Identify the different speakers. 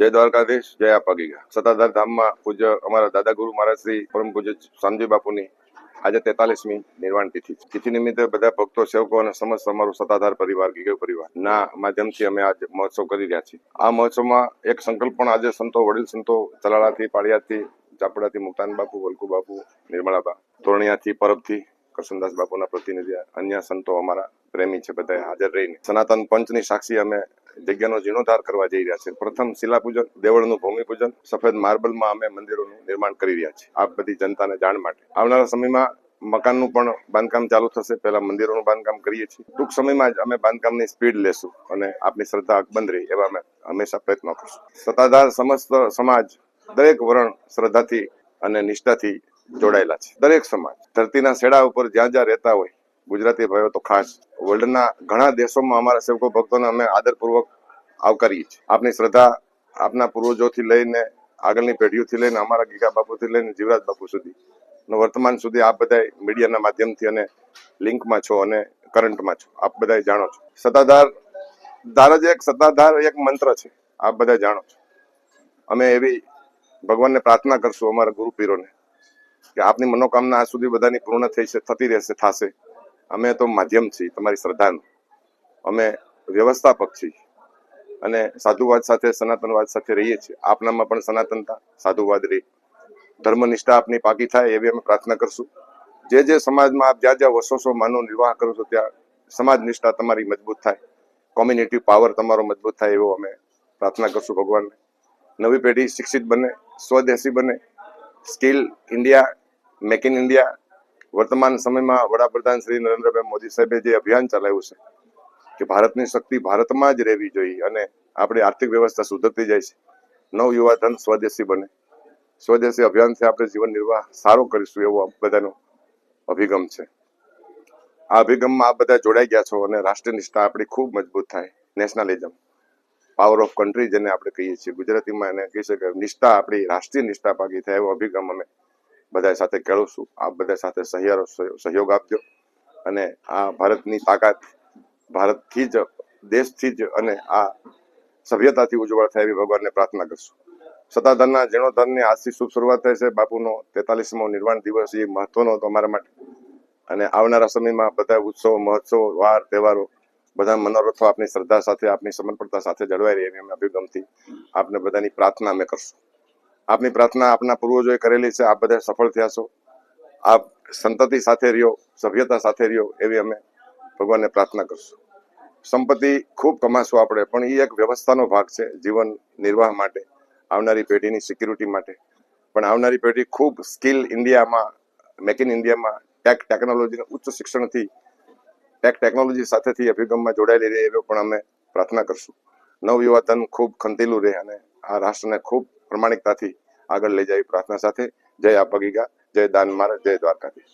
Speaker 1: જય દ્વારકાધીશ, જય આપગીગા સતાધાર ધામમાં પૂજ્ય અમારા દાદા ગુરુ મહારાજ શ્રી પરમ પૂજ્ય શામજી બાપુની આજે તેતાલીસમી નિર્વાણ તિથિ. તિથિ નિમિત્તે બધા ભક્તો, સેવકો અને સમસ્ત અમારું સત્તાધાર પરિવાર ગીગર પરિવાર ના માધ્યમથી અમે આજ મહોત્સવ કરી રહ્યા છીએ. આ મહોત્સવમાં એક સંકલ્પ પણ આજે સંતો, વડીલ સંતો, ચલાળાથી, પાળિયાથી ચાપડાથી મુક્તાન બાપુ, વલકુ બાપુ નિર્મળાબા તોરણિયાથી પરબથી કરસનદાસ બાપુના પ્રતિનિધિ, અન્ય સંતો અમારા પ્રેમી છે બધા હાજર રહીને. સનાતન પંચની સાક્ષી અમે જગ્યાનો જીર્ણોદ્ધાર કરવા જઈ રહ્યા છે. પ્રથમ શિલા પૂજન દેવળનું ભૂમિ પૂજન સફેદ માર્બલમાં અમે મંદિરોનું નિર્માણ કરી રહ્યા છીએ. આ બધી જનતાને જાણ માટે. આવનારા સમયમાં મકાનનું પણ બાંધકામ ચાલુ થશે. પહેલા મંદિરોનું બાંધકામ કરીએ છીએ. ટૂંક સમયમાં જ અમે બાંધકામની સ્પીડ લેશું અને આપની શ્રદ્ધા અકબંધ રહી એવા અમે હંમેશા પ્રયત્નો કરશું. સત્તાધાર સમસ્ત સમાજ દરેક વરણ શ્રદ્ધાથી અને નિષ્ઠાથી જોડાયેલા છે. દરેક સમાજ. ધરતીના શેડા ઉપર જ્યાં જ્યાં રહેતા હોય ગુજરાતી ભાઈઓ તો ખાસ વર્લ્ડના ઘણા દેશોમાં અમારા સેવકો ભક્તોને અમે આદરપૂર્વક આવકારીએ છીએ. આપની શ્રદ્ધા આપના પૂર્વજોથી લઈને, આગળની પેઢીઓથી લઈને, અમારા ગીગા બાપુથી લઈને, જીવરાજ બાપુ સુધી વર્તમાન સુધી આપ બધા મીડિયાના માધ્યમથી અને લિંકમાં છો અને કરંટમાં છો. આપ બધા જાણો છો. સત્તાધાર ધાર જ એક સત્તાધાર એક મંત્ર છે. આપ બધા જાણો છો. અમે એવી ભગવાનને પ્રાર્થના કરશું અમારા ગુરુ પીરોને કે આપની મનોકામના આજ સુધી બધાની પૂર્ણ થઈ છે, થતી રહેશે, થશે. અમે તો માધ્યમ છીએ, તમારી શ્રદ્ધાનું. અમે વ્યવસ્થાપક છીએ અને સાધુવાદ સાથે, સનાતનવાદ સાથે રહીએ છીએ. આપનામાં પણ સનાતનતા, સાધુવાદ રહી. ધર્મનિષ્ઠા આપની પાકી થાય એવી અમે પ્રાર્થના કરશું. જે જે સમાજમાં આપ જ્યાં જ્યાં વસોસો માનો નિર્વાહ કરો છો, ત્યાં સમાજ નિષ્ઠા તમારી મજબૂત થાય. કોમ્યુનિટી પાવર તમારો મજબૂત થાય એવો અમે પ્રાર્થના કરશું ભગવાનને. નવી પેઢી શિક્ષિત બને, સ્વદેશી બને. Skill India make in India વર્તમાન સમયમાં વડાપ્રધાન શ્રી નરેન્દ્રભાઈ મોદી સાહેબે જે અભિયાન ચલાવ્યું છે, કે ભારતની શક્તિ ભારતમાં જ રહેવી જોઈએ અને આપણી આર્થિક વ્યવસ્થા સુધરતી જાય છે. નવ યુવા ધન સ્વદેશી બને. સ્વદેશી અભિયાનથી આપણે જીવન નિર્વાહ સારો કરીશું એવો બધાનો અભિગમ છે. આ અભિગમમાં આ બધા જોડાઈ ગયા છો અને રાષ્ટ્રીય નિષ્ઠા આપણી ખૂબ મજબૂત થાય. નેશનલિઝમ. પાવર ઓફ કન્ટ્રી જેને આપણે કહીએ છીએ. ગુજરાતીમાં એને કહી શકાય. નિષ્ઠા આપણી રાષ્ટ્રીય નિષ્ઠા પાકી થાય એવો અભિગમ અમે બધા સાથે કેળવશું આપ બધા સાથે સહિયારો સહયોગ આપજો. અને આ ભારતની તાકાત ભારતથી જ, દેશથી જ અને આ સભ્યતાથી ઉજવળ થાય એવી ભગવાનને પ્રાર્થના કરશું. સત્તાધારના જીર્ણોદ્ધારની આજથી શુભ શરૂઆત થાય છે. બાપુનો તેતાલીસમો નિર્વાણ દિવસ એ મહત્વનો હતો અમારા માટે. અને આવનારા સમયમાં બધા ઉત્સવો, મહોત્સવો, વાર, તહેવારો બધા મનોરથો આપની શ્રદ્ધા સાથે, આપની સમર્પણતા સાથે જળવાઈ રહે એવી અમે અભિગમથી આપને બધાની પ્રાર્થના અમે કરશું. આપની પ્રાર્થના આપના પૂર્વજોએ કરેલી છે. આપ બધા સફળ થયા છો. આપ સંતતિ સાથે રહ્યો, સભ્યતા સાથે રહ્યો એવી અમે ભગવાનને પ્રાર્થના કરશું. સંપત્તિ ખૂબ કમાશું આપણે, પણ એ એક વ્યવસ્થાનો ભાગ છે જીવન નિર્વાહ માટે, આવનારી પેઢીની સિક્યુરિટી માટે. પણ આવનારી પેઢી ખૂબ સ્કિલ ઇન્ડિયામાં મેક ઇન ઇન્ડિયામાં ટેક ટેકનોલોજીના ઉચ્ચ શિક્ષણથી ટેક ટેકનોલોજી સાથેથી અભિગમમાં જોડાયેલી રહે એવો પણ અમે પ્રાર્થના કરશું. નવયુવાધન ખૂબ ખંતેલું રહે અને આ રાષ્ટ્રને ખૂબ પ્રમાણિકતાથી આગળ લઈ જાય પ્રાર્થના સાથે. જય આપગીગા જય દાન મારા જય દ્વારકાધીશ.